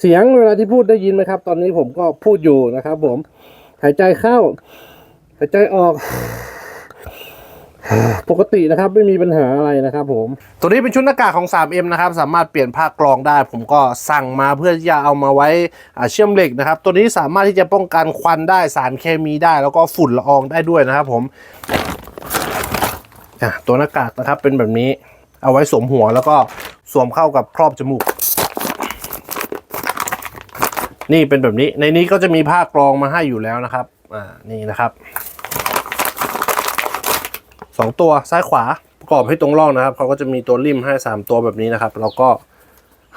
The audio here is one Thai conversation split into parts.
เสียงเวลาที่พูดได้ยินไหมครับ ตอนนี้ผมก็พูดอยู่นะครับ ผม หายใจเข้า หายใจออก ปกตินะครับ ไม่มีปัญหาอะไรนะครับ ผม ตัวนี้เป็นชุดหน้ากากของ 3M นะครับ สามารถเปลี่ยนผ้ากรองได้ ผมก็สั่งมาเพื่อจะเอามาไว้อาเชื่อมเหล็กนะครับ ตัวนี้สามารถที่จะป้องกันควันได้สารเคมีได้ แล้วก็ฝุ่นละอองได้ด้วยนะครับ ผมตัวหน้ากากนะครับเป็นแบบนี้ เอาไว้สวมหัวแล้วก็สวมเข้ากับครอบจมูก นี่เป็นแบบนี้ในนี้ก็จะมีผ้ากรองมาให้อยู่แล้วนะครับอ่านี่นะครับสองตัวซ้ายขวาประกอบให้ตรงร่องนะครับเขาก็จะมีตัวริมให้สามตัวแบบนี้นะครับแล้วก็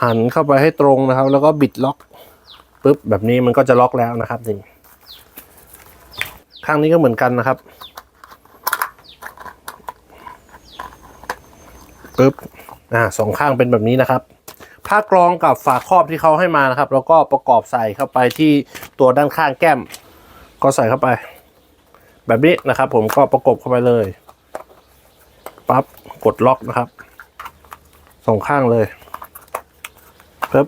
หันเข้าไปให้ตรงนะครับ แล้วก็บิดล็อกปุ๊บแบบนี้มันก็จะล็อกแล้วนะครับนี่ข้างนี้ก็เหมือนกันนะครับปุ๊บอ่าสองข้างเป็นแบบนี้นะครับ ผ้ากรองกับฝาครอบที่เขาให้มานะครับ แล้วก็ประกอบใส่เข้าไปที่ตัวด้านข้างแก้ม ก็ใส่เข้าไป แบบนี้นะครับ ผมก็ประกบเข้าไปเลยปั๊บกดล็อกนะครับสองข้างเลยปึ๊บ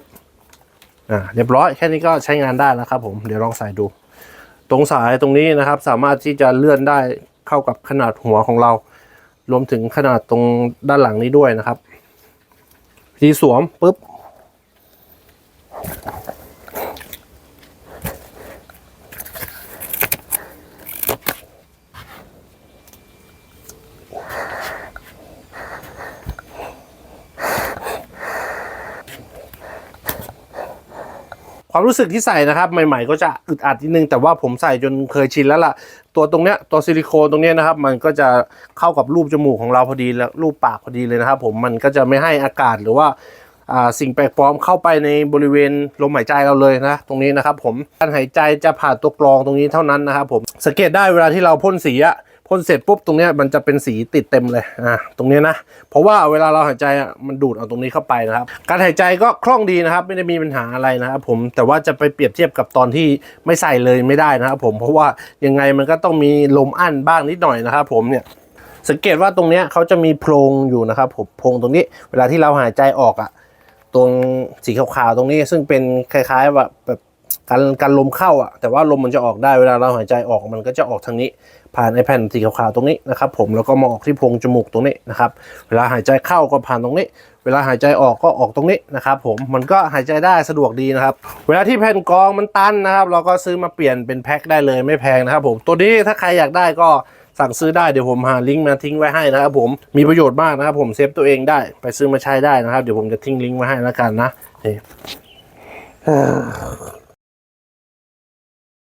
อ่าเรียบร้อยแค่นี้ก็ใช้งานได้แล้วครับ ผมเดี๋ยวลองใส่ดู ตรงสายตรงนี้นะครับ สามารถที่จะเลื่อนได้เข้ากับขนาดหัวของเรา รวมถึงขนาดตรงด้านหลังนี้ด้วยนะครับ ทีสวมปุ๊บ ความรู้สึกที่ใส่นะครับใหม่ ๆ ก็จะอึดอัดนิดนึงแต่ว่าผมใส่จนเคยชินแล้วล่ะ ตัวตรงเนี้ยตัวซิลิโคนตรงเนี้ยนะครับ มันก็จะเข้ากับรูปจมูกของเราพอดีแล้วรูปปากพอดีเลยนะครับ ผมมันก็จะไม่ให้อากาศหรือว่าอ่า สิ่งแปลกปลอมเข้าไปในบริเวณลมหายใจเราเลยนะตรงนี้นะครับผมการหายใจจะผ่านตัวกรองตรงนี้เท่านั้นนะครับผมสังเกตได้เวลาที่เราพ่นสีอะพ่นเสร็จปุ๊บตรงนี้มันจะเป็นสีติดเต็มเลยอ่าตรงนี้นะ เพราะว่าเวลาเราหายใจมันดูดเอาตรงนี้เข้าไปนะครับ การหายใจก็คล่องดีนะครับ ไม่ได้มีปัญหาอะไรนะครับผมแต่ว่าจะไปเปรียบเทียบกับตอนที่ไม่ใส่เลยไม่ได้นะครับผมเพราะว่ายังไงมันก็ต้องมีลมอั้นบ้างนิดหน่อยนะครับผมเนี่ยสังเกตว่าตรงนี้เขาจะมีโพรงอยู่นะครับผมโพรงตรงนี้ เวลาที่เราหายใจออกอะ ตรงสีขาวๆตรงนี้ซึ่งเป็นคล้ายๆแบบแบบการการลมเข้าอะแต่ว่าลมมันจะออกได้เวลาเราหายใจออกมันก็จะออกทางนี้ ผ่านไอแผ่นสีขาวๆตรงนี้นะครับผมแล้วก็มาออกที่โพรงจมูกตรงนี้นะครับเวลาหายใจเข้าก็ผ่านตรงนี้ เวลาหายใจออกก็ออกตรงนี้นะครับผมมันก็หายใจได้สะดวกดีนะครับ เวลาที่แผ่นกรองมันตันนะครับ เราก็ซื้อมาเปลี่ยนเป็นแพ็คได้เลยไม่แพงนะครับผมตัวนี้ถ้าใครอยากได้ก็ สั่งซื้อได้เดี๋ยวผมหาลิงก์มาทิ้งไว้ให้นะครับผมมีประโยชน์มากนะครับผมเซฟตัวเองได้ไปซื้อมาใช้ได้นะครับ เดี๋ยวผมจะทิ้งลิงก์ไว้ให้แล้วกันนะนี่